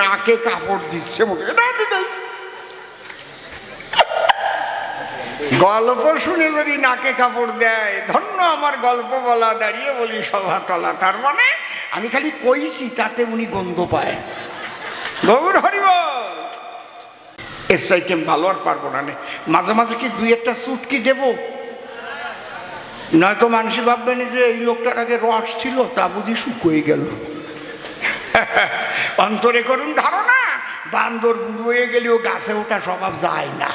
নাকে কাপড় দিচ্ছে মুখে। গল্প শুনে যদি নাকে কাপড় দেয়, ধন্য আমার গল্প বলা, দাঁড়িয়ে বলি সভাতলা তার মানে আমি খালি কইছি, তাতে উনি গন্ধ পায়। গৌর হরিব এর সাইতে ভালো আর পারব না মাঝে মাঝে কি দুই একটা চুটকি দেব? নয়তো মানুষ ভাববেন যে এই লোকটার আগে রস ছিল, তা বুঝি শুকোয় গেল। অন্তরে করুন ধারণা, বান্দর বুড়ো হয়ে গেলেও গাছে ওঠা স্বভাব যায় না।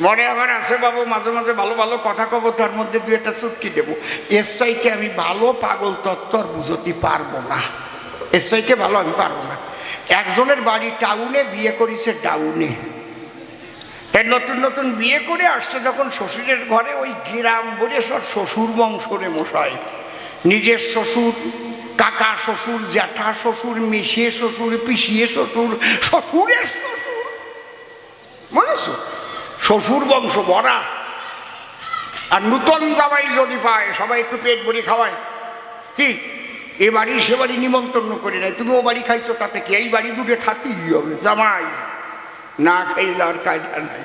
মনে আমার আছে বাবু, মাঝে মাঝে ভালো ভালো কথা কব, তার মধ্যে দু একটা চুটকি দেবো। এর সাইকে আমি ভালো পাগল তত্ত্ব আর বুঝতে পারব না। এর সাইকে ভালো আমি পারব না। একজনের বাড়ি টাউনে, বিয়ে করেছে ডাউনে। তাই নতুন নতুন বিয়ে করে আসছে যখন শ্বশুরের ঘরে, ওই গ্রাম বলে সব শ্বশুর বংশরে মশাই। নিজের শ্বশুর কাকা শ্বশুর, জ্যাঠা শ্বশুর মেশিয়ে শ্বশুর, পিসিয়ে শ্বশুর, শ্বশুরের শ্বশুর। বুঝেছ? শ্বশুর বংশ ভরা আর নূতন জামাই যদি পায়, সবাই একটু পেট ভরে খাওয়ায়। কি? এ বাড়ি সে বাড়ি নিমন্ত্রণ করে নেয়। তুমি ও বাড়ি খাইছো তাতে কি? এই বাড়ি দুটো খাতেই হবে, জামাই। না খাই যাওয়ার কায়দা নাই।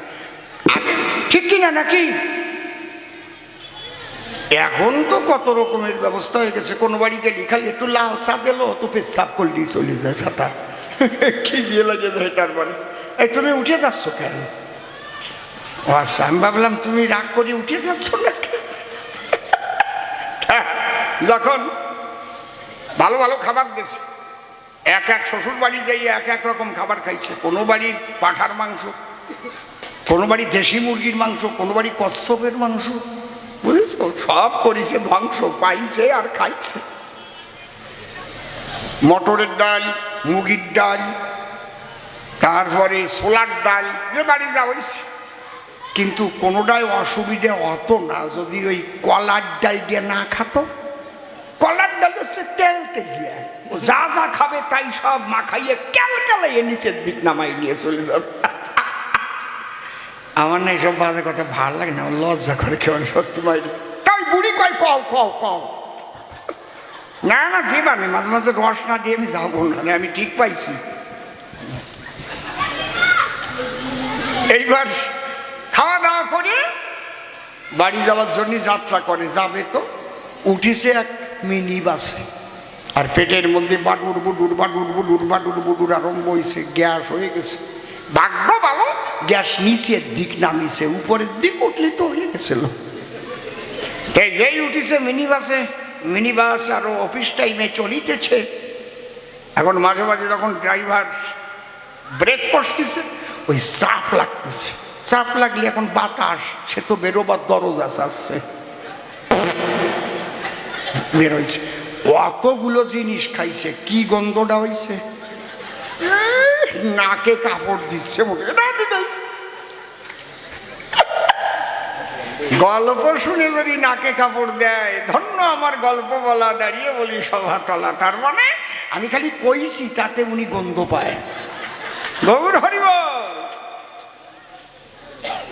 আগে ঠিক কিনা নাকি? এখন তো কত রকমের ব্যবস্থা হয়ে গেছে। কোনো বাড়ি গেলি খালি একটু লাল চা দিলো তো পেশাব করলেই চলে যায় ছাতা। কি দিয়ে লাগে যায় তার মানে? এই তুমি উঠে যাচ্ছ কেন? ও আচ্ছা আমি ভাবলাম তুমি রাগ করে উঠে যাচ্ছ না হ্যাঁ, যখন ভালো ভালো খাবার দিয়েছে এক এক শ্বশুর বাড়ি যাই এক এক রকম খাবার খাইছে। কোনো বাড়ির পাঠার মাংস কোনো বাড়ি দেশি মুরগির মাংস কোনো বাড়ি কচ্ছপের মাংস বুঝেছ সব করেছে ধ্বংস পাইছে আর খাইছে। মটরের ডাল, মুগির ডাল, তারপরে সোলার ডাল, যে বাড়ি যাওয়াইছে কিন্তু কোনোটাই অসুবিধে অত না, যদি ওই কলার ডাল দিয়ে না খাতো। কলার ডাল হচ্ছে তেল তেলিয়া ও যা যা খাবে তাই সব মাখাইয়ে ক্যাল ক্যালাইয়ে নিচের দিক নামাই নিয়ে চলে যাবে। আমার না এইসব বাজে কথা ভালো লাগে না, লজ্জা করে কেউ সত্যি তাই বুড়ি কয় কও কও কও। না না দিবা নি মাঝে মাঝে রস না দিয়ে আমি যাব না, আমি ঠিক পাইছি। এইবার খাওয়া দাওয়া করে বাড়ি যাওয়ার জন্য যাত্রা করে যাবে তো। উঠেছে এক মিনি বাসে। আর পেটের মধ্যে বাডুর বুডুর বাডুর বুডুর বাডুর বুডুর আরম্ভ হয়েছে গ্যাস হয়ে গেছে। ভাগ্য ভালো গ্যাস নিচের দিক নামিছে উপরের দিক উঠলে তো হয়ে গেছিল। তাই যেই উঠিছে মিনি বাসে মিনি বাস আরও অফিস টাইমে চলিতেছে। এখন মাঝে মাঝে যখন ড্রাইভার ব্রেক করতেছে ওই চাপ লাগতেছে। চাপ লাগলে এখন বাতাস সে তো বেরোবার দরজা আসছে বেরোইছে। অতগুলো জিনিস খাইছে কি গন্ধটা হইছে নাকে কাপড় দিচ্ছে মুখে না, না, না। গল্প শুনে যদি নাকে কাপড় দেয়, ধন্য আমার গল্প বলা, দাঁড়িয়ে বলি সভা সভাতলা তার মানে আমি খালি কইছি তাতে উনি গন্ধ পায়। গৌর হরিব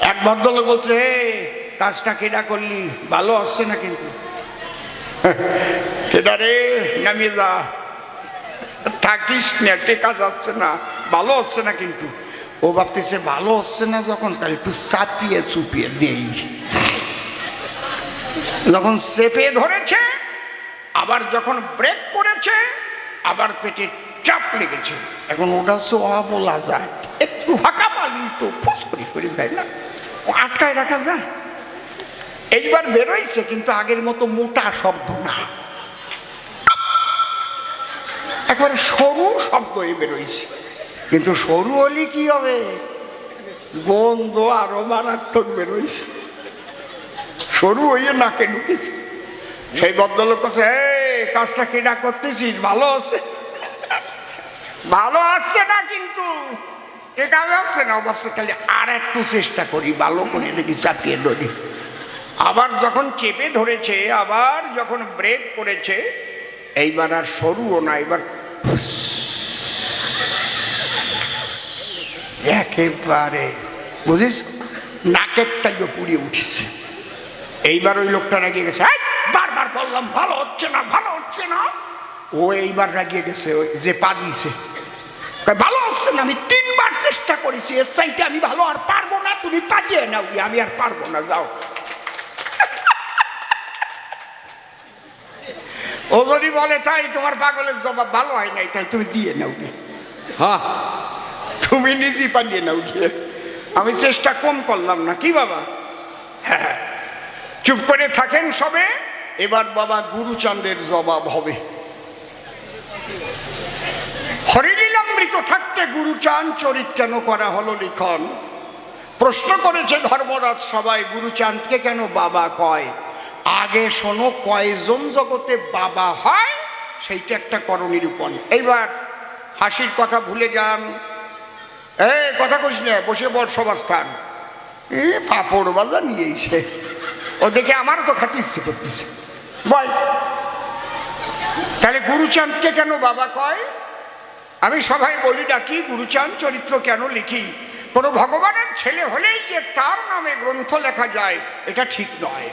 এক ভদ্রলোক বলছে হে কাজটা কেডা করলি? ভালো আসছে না কিন্তু। কেডা রে নামিয়ে যা থাকিস না টেকা যাচ্ছে না, ভালো হচ্ছে না কিন্তু। ও ভাবতেছে, ভালো হচ্ছে না যখন, তাহলে একটু চাপিয়ে চুপিয়ে দেই। যখন চেপে ধরেছে, আবার যখন ব্রেক করেছে, আবার পেটে চাপ লেগেছে। এখন ওটা হচ্ছে অবলা যায় একটু ফাঁকা পালি তো, ফুস করে করে যায় না? ও আটকায় রাখা যায়। এইবার বেরোইছে, কিন্তু আগের মতো মোটা শব্দ না। একবারে সরু শব্দ হয়ে বেরোইছে। কিন্তু সরু হলে কি হবে? গন্ধ আরও মারাত্মক বেরোইছে। সরু হইয়ে নাকে ঢুকেছে। সেই ভদ্রলোক কাছে এই, কাজটা কেনা করতেছিস? ভালো আছে? ভালো আসছে না কিন্তু ঠিক আছে না। ভাবছে তাহলে আর একটু চেষ্টা করি, ভালো করে দেখি চাপিয়ে ধরি। আবার যখন চেপে ধরেছে, আবার যখন ব্রেক করেছে, এইবার আর সরুও না এবার একেবারে, বুঝিস? নাকের তাইও পুড়িয়ে উঠেছে। এইবার ওই লোকটা রাগিয়ে গেছে "এই, বারবার বললাম ভালো হচ্ছে না ভালো হচ্ছে না। ও এইবার রাগিয়ে গেছে যে পা দিয়েছে। ভালো হচ্ছে না আমি তিনবার চেষ্টা করেছি এর চাইতে আমি ভালো আর পারব না তুমি পাঠিয়ে নাও আমি আর পারব না যাও। ও যদি বলে তাই তোমার পাগলের জবাব ভালো হয় নাই তাই তুমি দিয়ে নাও গিয়ে। হ্যাঁ তুমি নিজেই পালিয়ে নাও গিয়ে। আমি চেষ্টা কম করলাম না কি বাবা? হ্যাঁ চুপ করে থাকেন সবে। এবার বাবা গুরুচাঁদের জবাব হবে। হরিলীলামৃত থাকতে গুরুচাঁদ চরিত কেন করা হলো লিখন? প্রশ্ন করেছে ধর্মরাজ সবাই গুরুচাঁদকে কেন বাবা কয়? আগে শোনো কয়জন জগতে বাবা হয় সেইটা একটা করণিরূপণ এইবার হাসির কথা ভুলে যান। এ কথা কইস না বসে বল সবাস্থান এ পাপড় বাজার নিয়েছে ও দেখে আমারও তো খাতে ইচ্ছে করতেছে। বল। তাহলে গুরুচাঁদকে কেন বাবা কয়? আমি সবাই বলি ডাকি, গুরুচাঁদ চরিত্র কেন লিখি? কোনো ভগবানের ছেলে হলেই যে তার নামে গ্রন্থ লেখা যায়, এটা ঠিক নয়।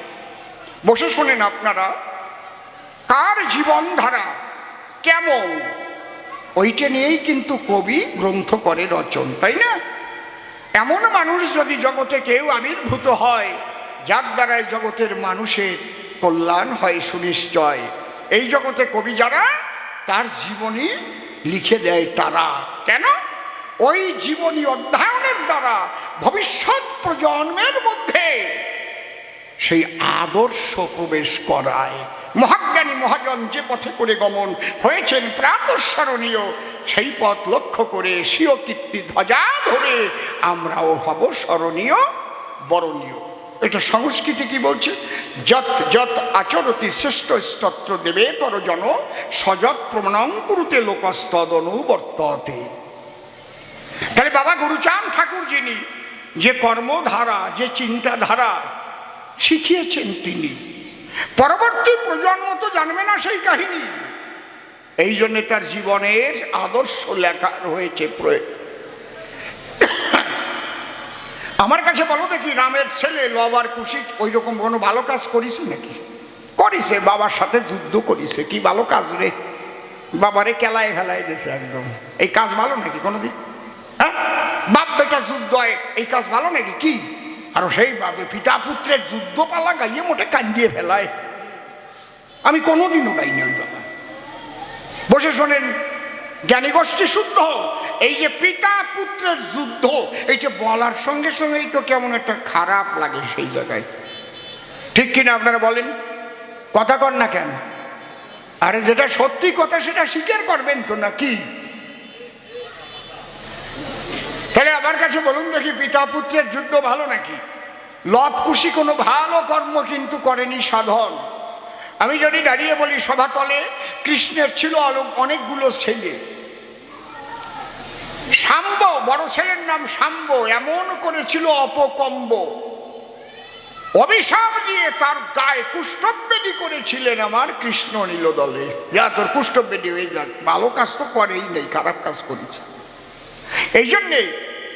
বসে শোনেন আপনারা, কার জীবনধারা কেমন? ওইটা নিয়েই কিন্তু কবি গ্রন্থ করে রচন, তাই না? এমন মানুষ যদি জগতে কেউ আবির্ভূত হয় যার দ্বারাই জগতের মানুষের কল্যাণ হয় সুনিশ্চয়। এই জগতে কবি যারা, তার জীবনী লিখে দেয় তারা। কেন? ওই জীবনী অধ্যয়নের দ্বারা ভবিষ্যৎ প্রজন্মের মধ্যে সেই আদর্শ প্রবেশ করায়। মহাজ্ঞানী মহাজন যে পথে করে গমন হয়েছেন প্রাতঃস্মরণীয়, সেই পথ লক্ষ্য করে স্বীয় কীর্তি ধ্বজা ধরে আমরাও হব স্মরণীয়, বরণীয়। এটা সংস্কৃতি কি বলছে? যত যত আচরতি শ্রেষ্ঠ স্তত্র দেবে, তর জন সযৎ প্রমাণং কুরুতে লোকস্তদ অনুবর্ততে তাহলে বাবা গুরুচাঁদ ঠাকুর যিনি যে কর্মধারা, যে চিন্তাধারা শিখিয়েছেন তিনি। পরবর্তী প্রজন্ম তো জানবে না সেই কাহিনী। এই জন্যে তার জীবনের আদর্শ লেখা রয়েছে প্রয়োগ। আমার কাছে বলো দেখি, রামের ছেলে, লবার কুশিক ওই রকম কোনো ভালো কাজ করিস নাকি? করিছে, বাবার সাথে যুদ্ধ করিছে, কি ভালো কাজ রে? বাবারে কেলায় ফেলায় দিয়েছে একদম। এই কাজ ভালো নাকি কোনোদিন? হ্যাঁ? বাপ বেটা যুদ্ধ হয়, এই কাজ ভালো নাকি কি? আর সেই বাবে পিতা পুত্রের যুদ্ধ পালা গাইয়ে মোটে কান্দিয়ে ফেলায়। আমি কোনোদিনও গাইনি ওই বাবা। বসে শোনেন জ্ঞানী গোষ্ঠী শুদ্ধ। এই যে পিতা পুত্রের যুদ্ধ, এইটা বলার সঙ্গে সঙ্গেই তো কেমন একটা খারাপ লাগে সেই জায়গায়। ঠিক কিনা আপনারা বলেন? কথা কর না কেন? আরে যেটা সত্যি কথা সেটা স্বীকার করবেন তো নাকি? তাহলে আমার কাছে বলুন দেখি, পিতা পুত্রের যুদ্ধ ভালো নাকি? লব খুশি কোনো ভালো কর্ম কিন্তু করেনি সাধন। আমি যদি দাঁড়িয়ে বলি সভাতলে কৃষ্ণের ছিল অনেকগুলো ছেলে। শাম্ব, বড় ছেলের নাম শাম্ব, এমন করেছিল অপকম্ব। অভিশাপ দিয়ে তার গায়ে কুষ্ঠবেদী করেছিলেন আমার কৃষ্ণ নীল দলে যা তোর কুষ্ঠবেদী হয়ে যাক। ভালো কাজ তো করেই নেই, খারাপ কাজ করেছে। এই জন্যে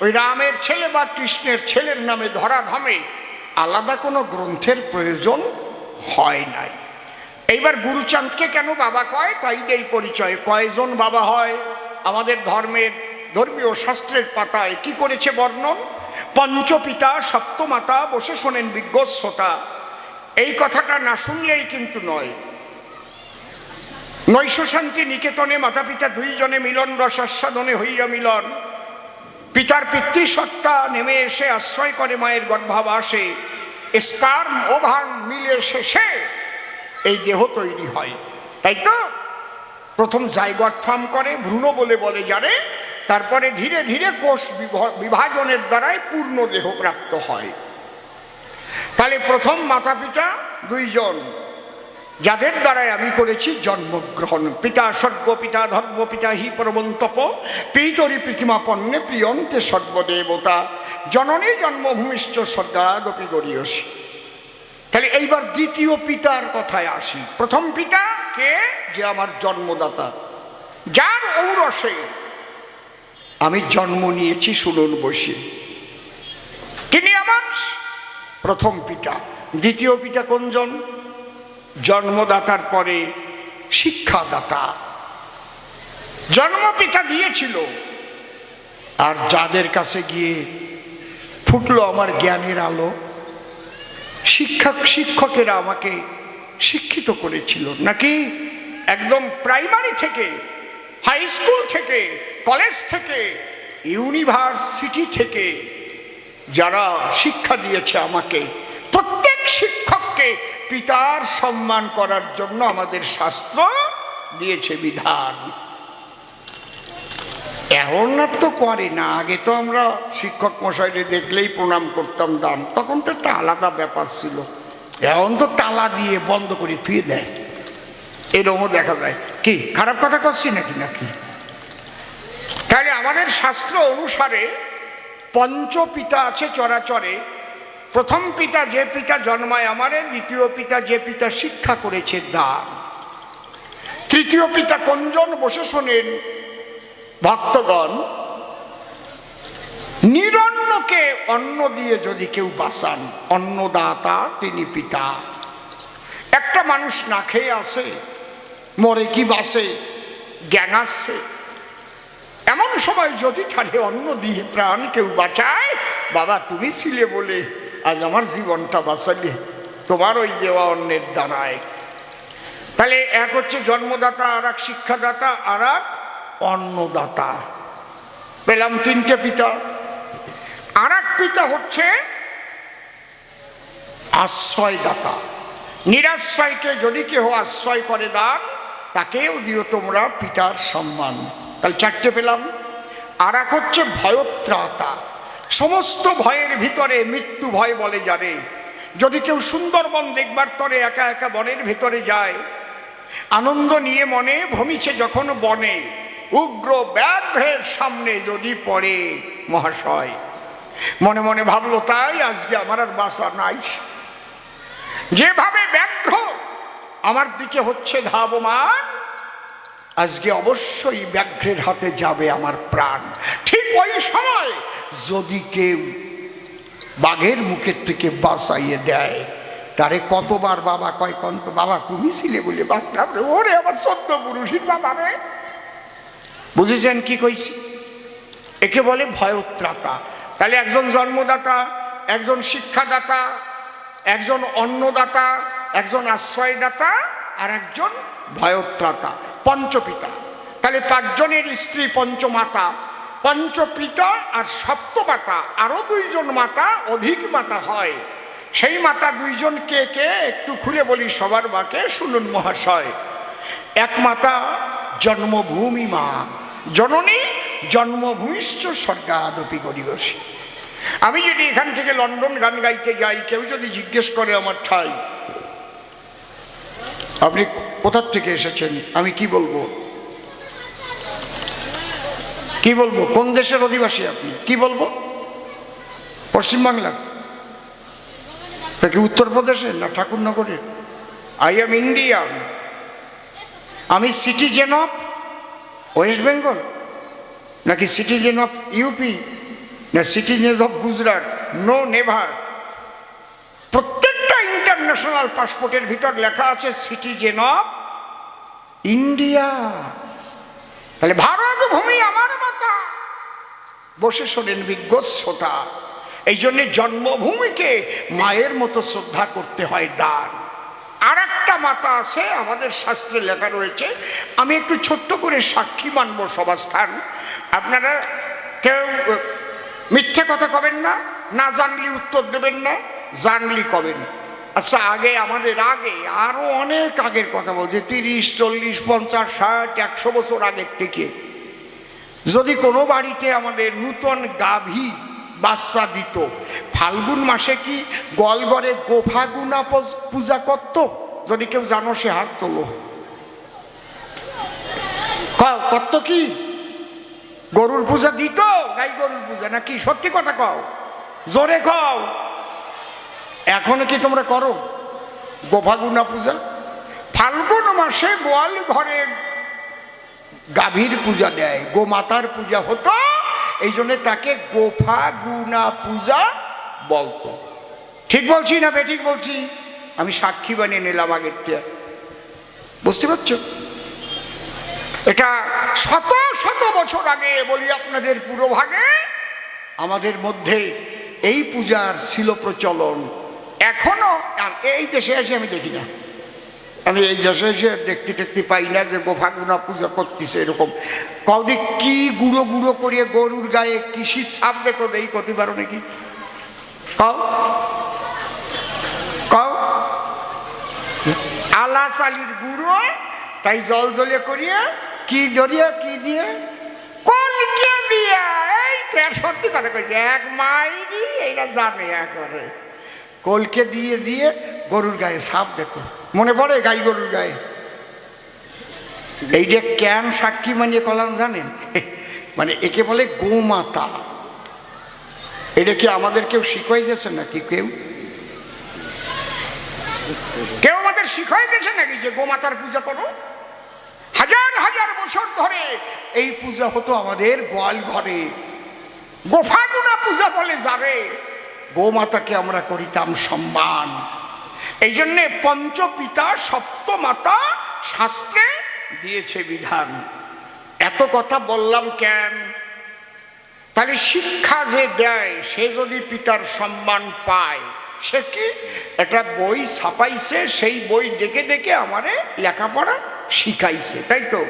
ওই রামের ছেলে বা কৃষ্ণের ছেলের নামে ধরাধামে আলাদা কোনো গ্রন্থের প্রয়োজন হয় নাই। এইবার গুরুচাঁদকে কেন বাবা কয়? তাই এই পরিচয়। কয়জন বাবা হয়? আমাদের ধর্মের ধর্মীয় শাস্ত্রের পাতায় কি করেছে বর্ণন? পঞ্চপিতা সপ্তমাতা বসে শোনেন বিজ্ঞশ্রোতা। এই কথাটা না শুনলেই কিন্তু নয়। নৈশ শান্তি নিকেতনে মাতা পিতা দুইজনে মিলন রসাস্বাদনে হইয়া মিলন। পিতার পিতৃসত্তা নেমে এসে আশ্রয় করে মায়ের গর্ভাবাসে। স্পার্ম ওভান মিলে শেষে এই দেহ তৈরি হয়। তাই তো? প্রথম জায়গট ফার্ম করে ভ্রূণ বলে বলে জানে তারপরে ধীরে ধীরে কোষ বিভ- বিভাজনের দ্বারাই পূর্ণ দেহ প্রাপ্ত হয়। তাহলে প্রথম মাতা পিতা দুইজন, যাদের দ্বারাই আমি করেছি জন্মগ্রহণ। পিতা স্বর্গ, পিতা ধর্ম, পিতা হি পরমন্তপ, পিতরি প্রতিমাপন্নে প্রিয়ন্তে সর্বদেবতা, জননী জন্মভূমিষ্ঠ স্বর্গাদপি গরিয়সী। তাহলে এইবার দ্বিতীয় পিতার কথায় আসি। প্রথম পিতা কে? যে আমার জন্মদাতা। যার ঔরসে আমি জন্ম নিয়েছি শুনুন বসে। তিনি আমার প্রথম পিতা। দ্বিতীয় পিতা কোনজন? জন্মদাতার পরে শিক্ষাদাতা। জন্ম পিতা দিয়েছিল। আর যাদের কাছে গিয়ে ফুটলো আমার জ্ঞানের আলো শিক্ষক শিক্ষকেরা আমাকে শিক্ষিত করেছিল। নাকি একদম প্রাইমারি থেকে হাই স্কুল থেকে কলেজ থেকে, ইউনিভার্সিটি থেকে যারা শিক্ষা দিয়েছে আমাকে, প্রত্যেক শিক্ষককে পিতার সম্মান করার জন্য আমাদের শাস্ত্র দিয়েছে বিধান। এখন আর তো করে না, আগে তো আমরা শিক্ষক মশাইরে দেখলেই প্রণাম করতাম দান, তখন তো একটা আলাদা ব্যাপার ছিল। এখন তো তালা দিয়ে বন্ধ করে ফিরে দেয়। এরকমও দেখা যায়। কি, খারাপ কথা করছি নাকি নাকি? তাহলে আমাদের শাস্ত্র অনুসারে পঞ্চপিতা আছে চরাচরে। প্রথম পিতা যে পিতা জন্মায় আমারে, দ্বিতীয় পিতা যে পিতা শিক্ষা করেছে দান। তৃতীয় পিতা কোনজন বসে শোনেন ভক্তগণ, নিরন্নকে অন্ন দিয়ে যদি কেউ বাঁচান, অন্নদাতা তিনি পিতা। একটা মানুষ না খেয়ে আসে, মরে কি বাসে জ্ঞান আসছে এমন সময় যদি তারে অন্ন দিয়ে প্রাণ কেউ বাঁচায়? বাবা, তুমি ছিলে বলে আজ আমার জীবনটা বাঁচালে। তোমার ওই দেওয়া অন্যের দ্বারায়। তাহলে এক হচ্ছে জন্মদাতা আর এক শিক্ষাদাতা আর এক অন্নদাতা। পেলাম তিনটে পিতা। আর এক পিতা হচ্ছে আশ্রয়দাতা। নিরাশ্রয়কে যদি কেহ আশ্রয় করে দান, তাকেও দিও তোমরা পিতার সম্মান। তাহলে চারটে পেলাম। আর এক হচ্ছে ভয়ত্রাতা। সমস্ত ভয়ের ভিতরে মৃত্যু ভয় বলে যারে যদি কেউ সুন্দরবন দেখবার তরে একা একা বনের ভিতরে যায়, আনন্দ নিয়ে মনে ভ্রমিছে যখন বনে, উগ্র ব্যাঘ্রের সামনে যদি পড়ে মহাশয়। মনে মনে ভাবলো, তাই আজকে আমার আর বাসা নাই। যেভাবে ব্যাঘ্র, আমার দিকে হচ্ছে ধাবমান আজকে অবশ্যই ব্যাঘ্রের হাতে যাবে আমার প্রাণ। ঠিক ওই সময় যদি কেউ বাঘের মুখের থেকে বাঁচাইয়ে দেয়, তারে কতবার বাবা কয়, কন্ত, বাবা, তুমি ছিলে বলে বাঁচলাম রে। ওরে, আমার সত্য পুরুষের বাবা রে। বুঝেছেন কি কইছি? একে বলে ভয়ত্রাতা। তাহলে একজন জন্মদাতা, একজন শিক্ষাদাতা, একজন অন্নদাতা, একজন আশ্রয়দাতা আর একজন ভয়ত্রাতা। পঞ্চপিতা। তাহলে পাঁচজনের স্ত্রী পঞ্চমাতা। পঞ্চপিতা আর সপ্তমাতা আরও দুইজন মাতা অধিক মাতা হয়। সেই মাতা দুইজন কে কে? একটু খুলে বলি সবার বাকে, শুনুন মহাশয়। এক মাতা জন্মভূমি মা, জননী জন্মভূমিষ্ঠ স্বর্গাদপি গরিবসী আমি যদি এখান থেকে লন্ডন গান গাইতে যাই, কেউ যদি জিজ্ঞেস করে আমার ঠাই। আপনি কোথার থেকে এসেছেন? আমি কি বলব? কি বলব? কোন দেশের অধিবাসী আপনি? কি বলব? পশ্চিমবাংলার? তা কি উত্তরপ্রদেশের না ঠাকুরনগরের আই এম ইন্ডিয়ান। আমি সিটিজেন অফ ওয়েস্ট বেঙ্গল? নাকি সিটিজেন অফ ইউপি? না citizen of Gujarat? No, never. International পাসপোর্টের ভিতর লেখা আছে সিটিজেন অফ ইন্ডিয়া তাহলে ভারত ভূমি আমার মাতা। বসে শোনেন বিজ্ঞ শ্রোতা এই জন্যে জন্মভূমিকে মায়ের মতো শ্রদ্ধা করতে হয় দান। আর একটা মাতা আছে, আমাদের শাস্ত্রে লেখা রয়েছে। আমি একটু ছোট্ট করে সাক্ষী মানব সবাস্থান আপনারা কেউ, মিথ্যে কথা কবেন না না জানলি উত্তর দেবেন না, জানলি কবেন। আচ্ছা আগে আমাদের, আগে, আরও অনেক আগের কথা বলছে, তিরিশ, চল্লিশ, পঞ্চাশ, ষাট, একশো বছর আগের থেকে। যদি কোনো বাড়িতে আমাদের নূতন গাভী বাচ্চা দিত, ফাল্গুন মাসে কি গলগড়ে গোফাগুনা পূজা করত? যদি কেউ জানো, সে হাত তোলো। করত কি? গরুর পূজা দিত? গাই গরুর পূজা, নাকি সত্যি কথা কও? জোরে কও। এখনও কি তোমরা করো? গোফাগুনা পূজা? ফাল্গুন মাসে গোয়াল ঘরে গাভীর পূজা দেয়, গোমাতার পূজা হতো, এই জন্য তাকে গোফা গুনা পূজা বলতো। ঠিক বলছি না বেঠিক বলছি? আমি সাক্ষী বানিয়ে নিলাম আগের। বুঝতে পারছ? এটা শত শত বছর আগে বলি আপনাদের পুরোভাগে আমাদের মধ্যে এই পূজার ছিল প্রচলন। এখনও? এই দেশে এসে আমি দেখি না। আমি এই দেশে এসে দেখতে টেকতে পাই না যে গোফাগুনা পূজা করতেছে এরকম। কদি কি গুঁড়ো গুঁড়ো করিয়ে গরুর গায়ে কৃষির সাপ তো দেই করতে পারো নাকি? কও। কও। আলা চালির গুঁড়ো, তাই জল জলে করিয়া কি ধরিয়া কি দিয়ে? কলকে দিয়া। এই সত্যি কথা কইছে, এক মাইরি এইটা জানে একবারে। কলকে দিয়ে দিয়ে গরুর গায়ে সাপ দেখো। মনে পড়ে গাই গরুর গায়ে? এই যে ক্যান সাক্ষী মানিয়ে কলাম জানেন? মানে একে বলে গোমাতা। এটা কি আমাদের কেউ শিখাই গেছে নাকি কেউ? কেউ আমাদের শিখাই গেছে নাকি যে গোমাতার পূজা করো? হাজার হাজার বছর ধরে এই পূজা হতো আমাদের গোয়াল ঘরে। গোফাগুনা পূজা বলে যাবে গোমাতাকে আমরা করিতাম সম্মান। এই জন্যে পঞ্চপিতা সপ্তমাতা শাস্ত্রে দিয়েছে বিধান। এত কথা বললাম কেন? তাহলে শিক্ষা যে দেয়, সে যদি পিতার সম্মান পায়, সে কি? একটা বই ছাপাইছে, সেই বই ডেকে ডেকে আমারে লেখাপড়া শিখাইছে, তাই তো?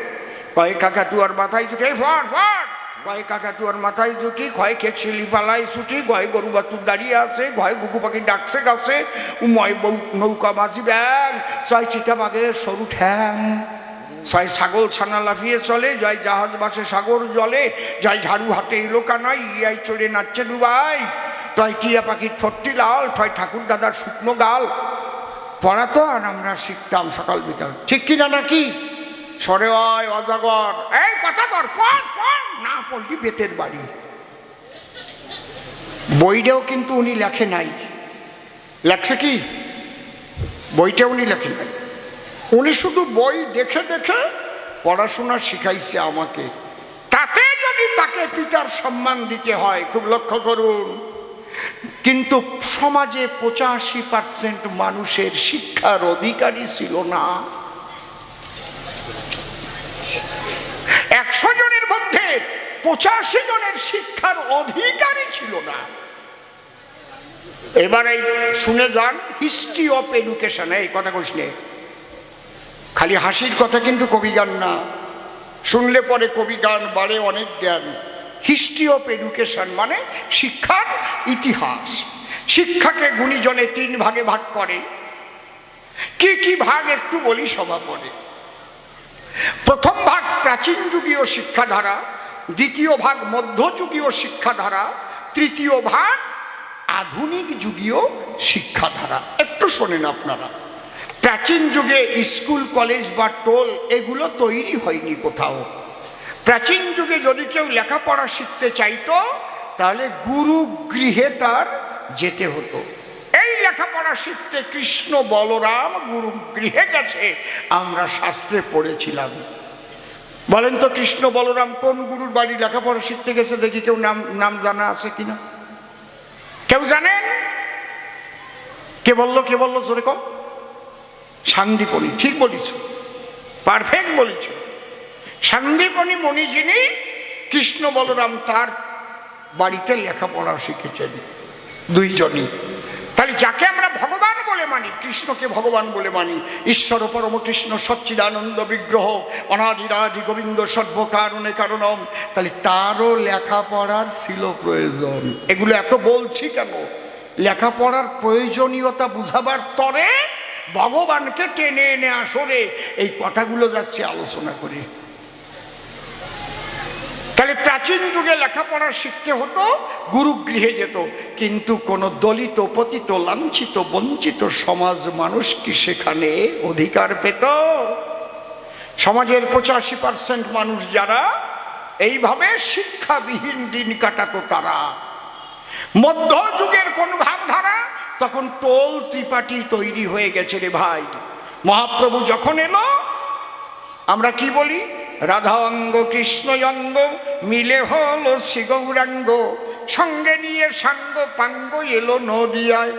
কয় কাকা তুয়ার মাথায় জুটে ফট ফট কয় কাকা তুয়ার মাথায় জুটি কয় কেক শিলি পালায় ছুটি, কয় গরু বাছুর দাঁড়িয়ে আছে, কয় গুকু পাখি ডাকছে গাছে, উময় নৌকা মাঝি ব্যাং ছয় চিতা বাঘে সরু ঠ্যাং। ছয় ছাগল ছানা লাফিয়ে চলে, জয় জাহাজ বাসে সাগর জলে, জয় ঝাড়ু হাতে এলোকা নয়, ইয়াই চড়ে নাচছে ডুবাই। টয় টিয়া পাখির ঠোঁটটি লাল ঠয় ঠাকুর দাদার শুকনো গাল। পড়াতো আর আমরা শিখতাম সকাল বিকাল। ঠিক কিনা নাকি? সরে হয় অজাগর। এই, কথা কর না পড়লি বেতের বাড়ি। বইটাও কিন্তু উনি লেখে নাই। লেখছে কি? বইটা উনি লেখে নাই। উনি শুধু বই দেখে দেখে পড়াশোনা শিখাইছে আমাকে। তাতে যদি তাকে পিতার সম্মান দিতে হয়, খুব লক্ষ্য করুন। কিন্তু সমাজে পঁচাশি পার্সেন্ট মানুষের শিক্ষার অধিকারী ছিল না। একশো জনের মধ্যে পঁচাশি জনের শিক্ষার অধিকারী ছিল না। এবার শুনে যান হিস্ট্রি অফ এডুকেশন এই কথা কইস খালি হাসির কথা কিন্তু কবি গান না। শুনলে পরে কবি গান বাড়ে অনেক জ্ঞান। হিস্ট্রি অফ এডুকেশন মানে শিক্ষার ইতিহাস। শিক্ষাকে গুণীজনে তিন ভাগে ভাগ করে। কি কি ভাগ একটু বলি সভা পড়ে প্রথম প্রাচীন যুগীয় শিক্ষাধারা, দ্বিতীয় ভাগ মধ্যযুগীয় শিক্ষাধারা, তৃতীয় ভাগ আধুনিক যুগীয় শিক্ষাধারা। একটু শোনেন আপনারা। প্রাচীন যুগে স্কুল, কলেজ বা টোল এগুলো তৈরি হয়নি কোথাও। প্রাচীন যুগে যদি কেউ লেখাপড়া শিখতে চাইতো, তাহলে গুরু গৃহে তার যেতে হতো। এই লেখাপড়া শিখতে কৃষ্ণ বলরাম গুরু গৃহে গেছে, আমরা শাস্ত্রে পড়েছিলাম। বলেন তো কৃষ্ণ বলরাম, কোন গুরুর বাড়ি লেখাপড়া শিখতে গেছে? দেখি কেউ নাম নাম জানা আছে কিনা? কেউ জানেন? কে বলল কে বলল? জোরে কম শান্তিপণি ঠিক বলিছ। পারফেক্ট বলেছ। শান্তিপণি মণি যিনি, কৃষ্ণ বলরাম তার বাড়িতে লেখাপড়া শিখেছেন। দুইজনই। তাহলে যাকে আমরা বলে মানি, কৃষ্ণকে ভগবান বলে মানি। ঈশ্বর পরম কৃষ্ণ, সচ্চিদানন্দ বিগ্রহ, অনাদিরাদি গোবিন্দ সর্বকারণে কারণম। তাহলে তারও লেখাপড়ার ছিল প্রয়োজন। এগুলো এত বলছি কেন? লেখাপড়ার প্রয়োজনীয়তা বুঝাবার তরে ভগবানকে টেনে এনে আসরে এই কথাগুলো যাচ্ছে আলোচনা করে। তাহলে প্রাচীন যুগে লেখাপড়া শিখতে হতো, গুরুগৃহে যেত। কিন্তু কোনো দলিত, পতিত, লাঞ্ছিত, বঞ্চিত সমাজ মানুষ কি সেখানে অধিকার পেত? সমাজের পঁচাশি পার্সেন্ট মানুষ যারা, এইভাবে শিক্ষাবিহীন দিন কাটাতো তারা। মধ্যযুগের কোন ভাবধারা তখন টোল ত্রিপাঠি তৈরি হয়ে গেছে রে ভাই। মহাপ্রভু যখন এলো, আমরা কি বলি? রাধা অঙ্গ কৃষ্ণ অঙ্গ মিলে হলো শ্রীগৌরাঙ্গ। সঙ্গে নিয়ে সাঙ্গ পাঙ্গ এলো নদিয়ায়।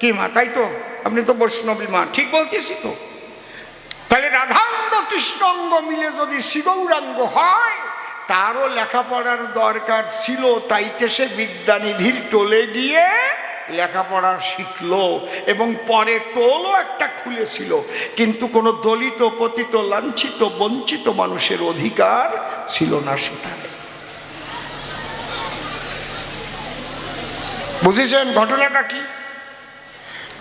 কি মা, তাই তো? আপনি তো বৈষ্ণবী মা, ঠিক বলতেছি তো? তাহলে রাধাঙ্গ, কৃষ্ণাঙ্গ মিলে যদি শিগৌরাঙ্গ হয়, তারও লেখাপড়ার দরকার ছিল, তাইতে সে বিদ্যানিধির টোলে গিয়ে লেখাপড়া শিখলো এবং পরে টোলও একটা খুলেছিল। কিন্তু কোনো দলিত, পতিত, লাঞ্ছিত, বঞ্চিত মানুষের অধিকার ছিল না সেখানে। বুঝেছেন ঘটনাটা কি?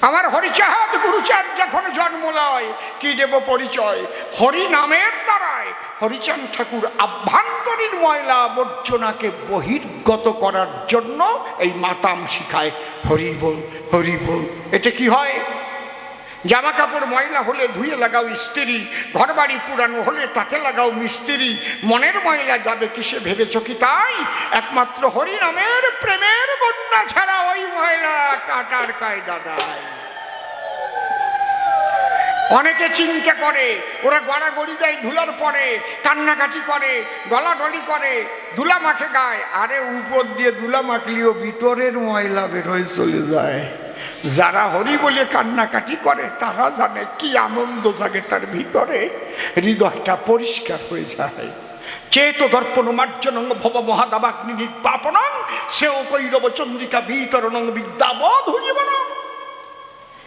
আমার হরিচাহাদ গুরুচাঁদ যখন জন্ম লয়, কি দেব পরিচয়? হরি নামের দ্বারায় হরিচাঁদ ঠাকুর আভ্যন্তরীণ ময়লা আবর্জনাকে বহির্গত করার জন্য এই মাতাম শিখায়, হরি বল এটা কি হয়? জামা কাপড় ময়লা হলে ধুয়ে লাগাও স্ত্রী ঘর বাড়ি পুরানো হলে তাতে লাগাও মিস্ত্রি। মনের ময়লা যাবে কিসে ভেবেছ কি তাই? একমাত্র হরিনামের প্রেমের বন্যা ছাড়া ওই ময়লা কাটার কায়দা নাই। অনেকে চিন্তা করে, ওরা গড়া গড়ি দেয় ধুলার পরে, কান্নাকাটি করে, গলাগলি করে, ধুলা মাখে গায়। আরে উপর দিয়ে ধুলা মাখলেও ভিতরের ময়লা বেরোয় চলে যায়। যারা হরি বলে কান্নাকাটি করে, তারা জানে কি আনন্দ জাগে তার ভিতরে। হৃদয়টা পরিষ্কার হয়ে যায়। চেত দর্পণ মার্জনং ভব মহাদাবাগ্নি নির্বাপনং সেও কৈরব চন্দ্রিকা বিতরণং বিদ্যাবোধ জীবনং।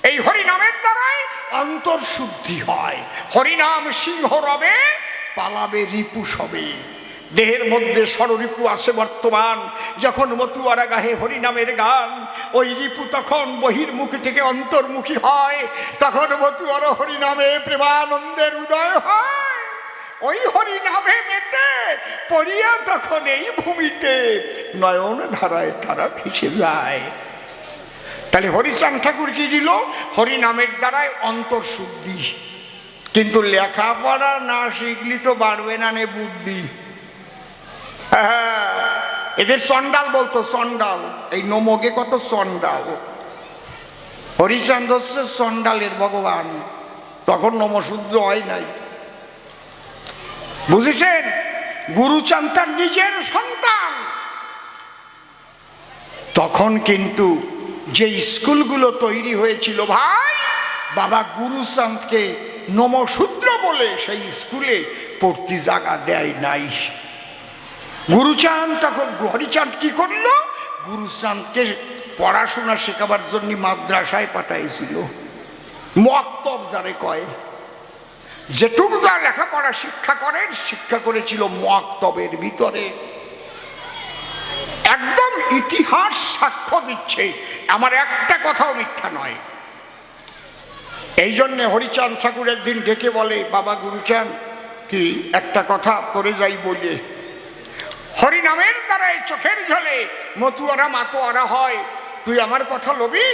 এই হরিনামের দ্বারাই অন্তর্শুদ্ধি হয়। হরিনাম সিংহ রবে, পালাবে রিপু সবে। দেহের মধ্যে ষড়রিপু আছে বর্তমান। যখন মতুয়ারা গাহে হরিনামের গান, ওই রিপু তখন বহির্মুখী থেকে অন্তর্মুখী হয়। তখন মতুয়ারা হরিনামে প্রেমানন্দের উদয় হয়। ওই হরিনামে মেতে পড়িয়া তখন এই ভূমিতে নয়ন ধারায় তারা ফিসে যায়। তাহলে হরিচাঁদ ঠাকুর কি দিল? হরিনামের দ্বারাই অন্তর্শুদ্ধি। কিন্তু লেখাপড়া না শিখলি তো বাড়বে না নে বুদ্ধি। এদের চন্ডাল বলতো চন্ডাল এই নমকে কত চন্ডাল হরিচাঁদ হচ্ছে চন্ডালের ভগবান। তখন নমশূদ্র হয় নাই। বুঝেছেন? গুরুচাঁদ তার নিজের সন্তান। তখন কিন্তু যে স্কুলগুলো তৈরি হয়েছিল, ভাই, বাবা গুরুচাঁদকে নমশূদ্র বলে সেই স্কুলে পড়তি জায়গা দেয় নাই। গুরুচাঁদ তখন হরিচাঁদ কি করল? গুরুচাঁদকে পড়াশোনা শেখাবার জন্য মাদ্রাসায় পাঠাইছিল। মক্তব যারে কয়, যেটুকু যা লেখাপড়া শিক্ষা করেন, শিক্ষা করেছিল মক্তবের ভিতরে। একদম ইতিহাস সাক্ষ্য দিচ্ছে, আমার একটা কথাও মিথ্যা নয়। এই জন্যে হরিচাঁদ ঠাকুর একদিন ডেকে বলে, বাবা গুরুচাঁদ, কি একটা কথা তোরে যাই বলে হরিনামের দ্বারাই চোখের জলে মতুয়ারা মাতোয়ারা হয়। তুই আমার কথা লবি?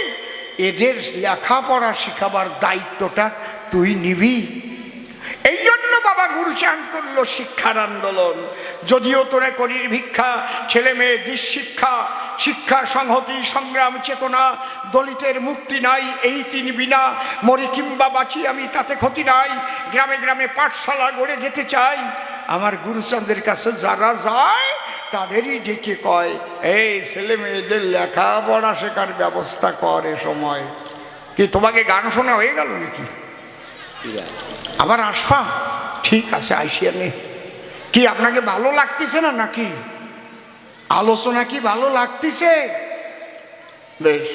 এদের লেখাপড়া শিখাবার দায়িত্বটা তুই নিবি। এই জন্য বাবা গুরুচাঁদ করল শিক্ষার আন্দোলন। যদিও তোরা করির ভিক্ষা, ছেলে মেয়ে শিক্ষা শিক্ষা, সংহতি, সংগ্রাম, চেতনা, দলিতের মুক্তি নাই, এই তিন বিনা। মরি কিংবা বাঁচি আমি, তাতে ক্ষতি নাই। গ্রামে গ্রামে পাঠশালা গড়ে যেতে চাই। আমার গুরুচাঁদের কাছে যারা যায়, তাদেরই ডেকে কয়, এই ছেলে মেয়েদের লেখাপড়া শেখার ব্যবস্থা কর এ সময়। কি তোমাকে গান শোনা হয়ে গেল নাকি? আবার আসবা? ঠিক আছে আইসিয়া নে কি আপনাকে ভালো লাগতেছে না নাকি? আলোচনা কি ভালো লাগতেছে? বেশ।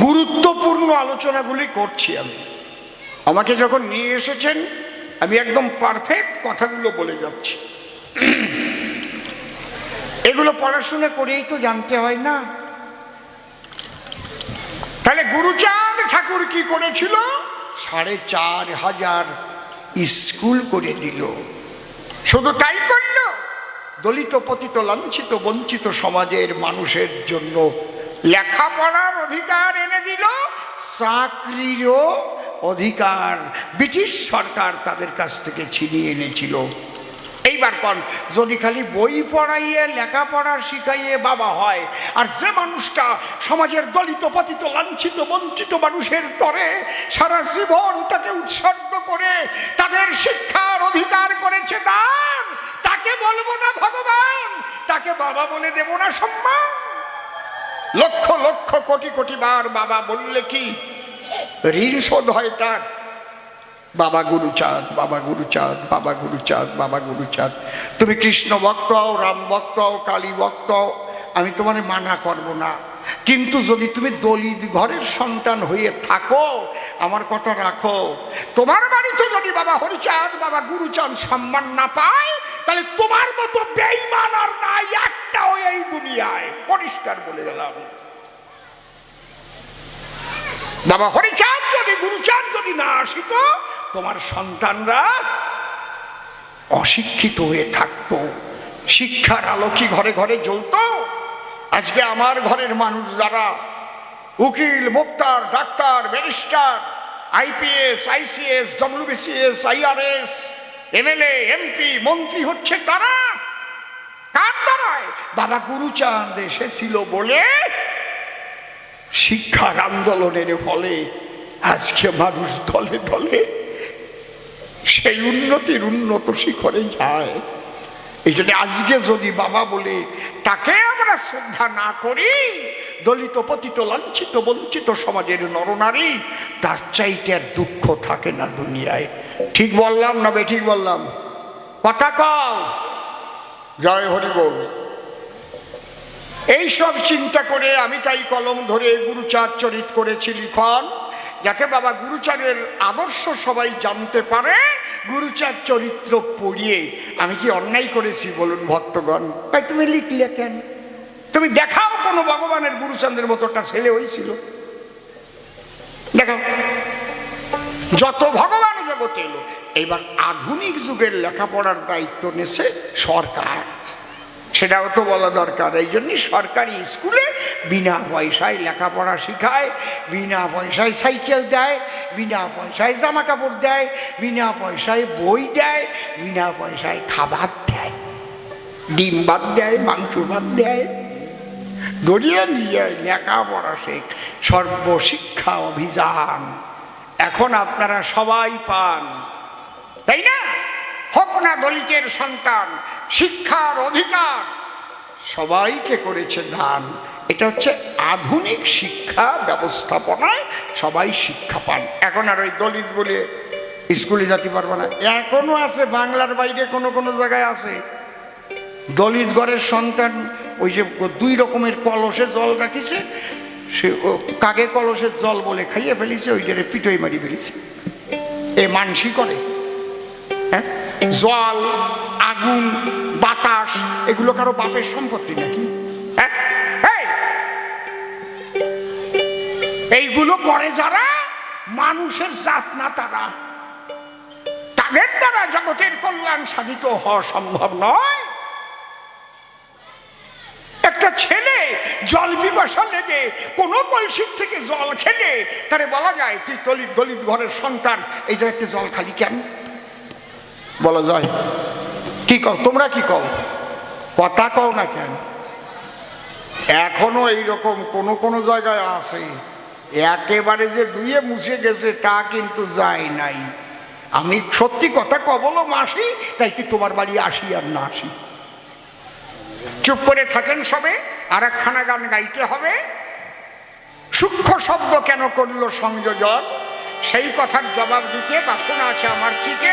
গুরুত্বপূর্ণ আলোচনাগুলি করছি আমি। আমাকে যখন নিয়ে এসেছেন আমি একদম পারফেক্ট কথাগুলো বলে যাচ্ছি। এগুলো পড়াশোনা করেই তো জানতে হয় না। তাহলে গুরুচাঁদ ঠাকুর কি করেছিল? সাড়ে চার হাজার স্কুল করে দিল। শুধু তাই করল? দলিত, পতিত, লাঞ্ছিত, বঞ্চিত সমাজের মানুষের জন্য লেখাপড়ার অধিকার এনে দিল, চাকরিরও অধিকার ব্রিটিশ সরকার তাদের কাছ থেকে ছিনিয়ে এনেছিল। এইবার কন যদি খালি বই পড়াইয়ে, লেখাপড়া শিখাইয়ে বাবা হয়, আর যে মানুষটা সমাজের দলিত, পতিত, লাঞ্ছিত, বঞ্চিত মানুষের তরে সারা জীবনটাকে উৎসর্গ করে তাদের শিক্ষার অধিকার করেছে দান, তাকে বলব না ভগবান, তাকে বাবা বলে দেব না সম্মান। লক্ষ লক্ষ, কোটি কোটি বার বাবা বললে কি ঋণ শোধ হয় তার। বাবা গুরুচাঁদ বাবা গুরুচাঁদ বাবা গুরুচাঁদ বাবা গুরুচাঁদ তুমি কৃষ্ণ ভক্ত হও, রাম ভক্ত হও, কালী ভক্ত হও, আমি তোমার মানা করব না। কিন্তু যদি তুমি দলিত ঘরের সন্তান হয়ে থাকো, আমার কথা রাখো। তোমার বাড়িতে যদি বাবা হরিচাঁদ, বাবা গুরুচাঁদ সম্মান না পায়, তাহলে তোমার মতো বেইমান আর নাই, একটাও এই দুনিয়ায়। পরিষ্কার বলে গেলাম বাবা হরিচাঁদ, যদি গুরুচাঁদ যদি না আসিত, তোমার সন্তানরা অশিক্ষিত হয়ে থাকতো। শিক্ষার আলো কি ঘরে ঘরে জ্বলতো। আজকে আমার ঘরের মানুষ যারা উকিল, মুক্তার, doctor, barrister, IPS, ICS, WBCS, IRS, MLA, MP, মন্ত্রী হচ্ছে তারা। কার দ্বারায়? বাবা গুরুচাঁদ এসেছিল বলে শিক্ষার আন্দোলনের ফলে আজকে মানুষ দলে দলে সেই উন্নতির উন্নত শিখরে যায়। এই জন্য আজকে যদি বাবা বলে, তাকে আমরা শ্রদ্ধা না করি, দলিত, পতিত, লাঞ্ছিত, বঞ্চিত সমাজের নরনারী, তার চাইতে আর দুঃখ থাকে না দুনিয়ায়। ঠিক বললাম না বে, ঠিক বললাম? কথা কও। জয় হরি বল এইসব চিন্তা করে আমি তাই কলম ধরে গুরুচাঁদ চরিত করেছি লিখন, যাতে বাবা গুরুচাঁদের আদর্শ সবাই জানতে পারে, গুরুচাঁদ চরিত্র পড়িয়ে আমি কি অন্যায় করেছি বলুন ভক্তগণ। ভাই, তুমি লিখলে কেন? তুমি দেখাও কোনো ভগবানের গুরুচাঁদের মতো একটা ছেলে হয়েছিল দেখাও। যত ভগবান জগতে এলো, এবার আধুনিক যুগের লেখাপড়ার দায়িত্ব নেছে সরকার। সেটাও তো বলা দরকার। এই জন্যই সরকারি স্কুলে বিনা পয়সায় লেখাপড়া শেখায়, বিনা পয়সায় সাইকেল দেয়, বিনা পয়সায় জামা কাপড় দেয়, বিনা পয়সায় বই দেয়, বিনা পয়সায় খাবার দেয়, ডিম ভাত দেয়, মাংস ভাত দেয়। গড়িয়ে নিয়ে লেখাপড়া শেখ, সর্বশিক্ষা অভিযান। এখন আপনারা সবাই পান। তাই না? হোক না দলিতের সন্তান। শিক্ষার অধিকার। সবাইকে করেছে দান। এটা হচ্ছে আধুনিক শিক্ষা ব্যবস্থাপনায় সবাই শিক্ষা পান। এখন আর ওই দলিত বলে স্কুলে যেতে পারব না। এখনও আছে, বাংলার বাইরে কোনো কোনো জায়গায় আছে। দলিত ঘরের সন্তান, ওই যে দুই রকমের কলসে জল রাখিছে, সে কাকে কলসের জল বলে খাইয়ে ফেলিছে, ওই জন্য পিটোই মারি ফেলিছে। এ মানসি করে। হ্যাঁ? জল, আগুন, বাতাস, এগুলো কারও বাপের সম্পত্তি নাকি? হ্যাঁ? এই! এইগুলো করে যারা মানুষের জাত না তারা। তাদের দ্বারা জগতের কল্যাণ সাধিত হওয়া সম্ভব নয়। একটা ছেলে জল পিপাসা লেগে কোনো কলসির থেকে জল খেলে, তারে বলা যায়, তুই দলিত দলিত ঘরের সন্তান, এই জায়গাতে জল খালি কেন? বলা যায় কি কও? তোমরা কি কও? কথা কও না কেন? এখনও এইরকম কোনো কোনো জায়গায় আছে, একেবারে যে দুইয়ে মুছে গেছে তা কিন্তু যায় নাই। আমি সত্যি কথা কবলো মাসি, তাই কি তোমার বাড়ি আসি আর না আসি? চুপ করে থাকেন সবে আর একখানা গান গাইতে হবে। সূক্ষ্ম শব্দ কেন করল সংযোজন? সেই কথার জবাব দিতে বাসনা আছে আমার চিতে।